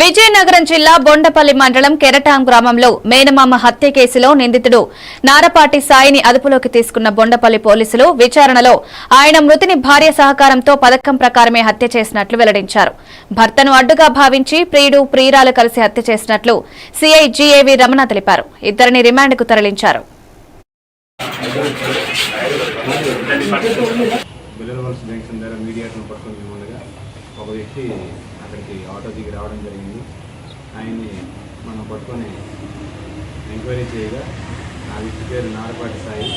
విజయనగరం జిల్లా బొండపల్లి మండలం కెరటాం గ్రామంలో మేనమామ హత్య కేసులో నిందితుడు నారపాటి సాయిని అదుపులోకి తీసుకున్న బొండపల్లి పోలీసులు విచారణలో ఆయన మృతిని భార్య సహకారంతో పథకం ప్రకారమే హత్య చేసినట్లు వెల్లడించారు. భర్తను అడ్డుగా భావించి ప్రియుడు ప్రియురాలు కలిసి హత్య చేసినట్లు సీఐ జీఏవి రమణ తెలిపారు. ఇద్దరిని రిమాండ్కు తరలించారు. ఒక వ్యక్తి అక్కడికి ఆటో దిగి రావడం జరిగింది. ఆయన్ని మనం పట్టుకొని ఎంక్వైరీ చేయగా ఆ వ్యక్తి పేరు నారపాటి సాయి.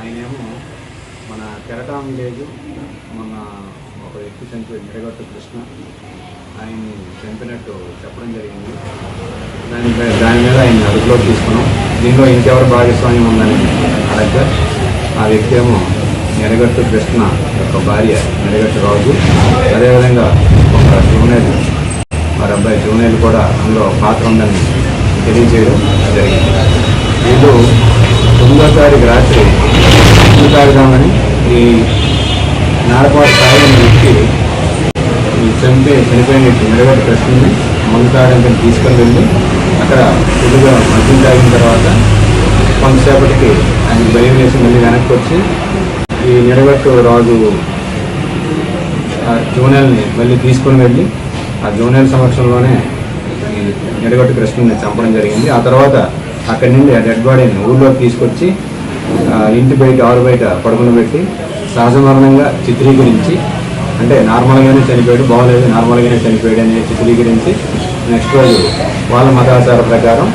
ఆయనేమో మన కెరటాం లేదు. మన ఒక వ్యక్తి చనిపోయి మిరగట్టు కృష్ణ. ఆయన్ని చంపినట్టు చెప్పడం జరిగింది. దాని దాని మీద ఆయన అదుపులోకి తీసుకున్నాం. దీనిలో ఇంకెవరు భాగస్వామ్యం ఉందని అడగ్గా ఆ వ్యక్తి ఏమో నెరగట్టు కృష్ణ యొక్క భార్య నెరగట్టు రాజు. అదేవిధంగా అందులో పాత్ర ఉందని తెలియజేయడం జరిగింది. వీళ్ళు తొమ్మిదో తారీఖు రాత్రి ఇల్లు తాగుదామని ఈ నారపాటు సాయి అనే వ్యక్తి ఈ చంపే చనిపోయిన మెరగడ్డ ప్రశ్నని మందు తాగడానికి తీసుకొని వెళ్ళి అక్కడ కొద్దిగా మద్యం తాగిన తర్వాత కొంతసేపటికి ఆయన భయం వేసి మళ్ళీ వెనక్కి వచ్చి ఈ నిడగట్టు రాజు ఆ జూనియల్ని మళ్ళీ తీసుకొని వెళ్ళి ఆ జోనల్ సమక్షంలోనే ఈ నిడగట్టు చంపడం జరిగింది. ఆ తర్వాత అక్కడి నుండి ఆ డెడ్ బాడీని ఊళ్ళోకి తీసుకొచ్చి ఇంటి బయట ఆరు బయట పడుకుని పెట్టి సహజ మరణంగా చిత్రీకరించి అంటే నార్మల్గానే చనిపోయాడు బాగోలేదు నార్మల్గానే చనిపోయాడు అని చిత్రీకరించి నెక్స్ట్ రోజు వాళ్ళ మతాచార ప్రకారం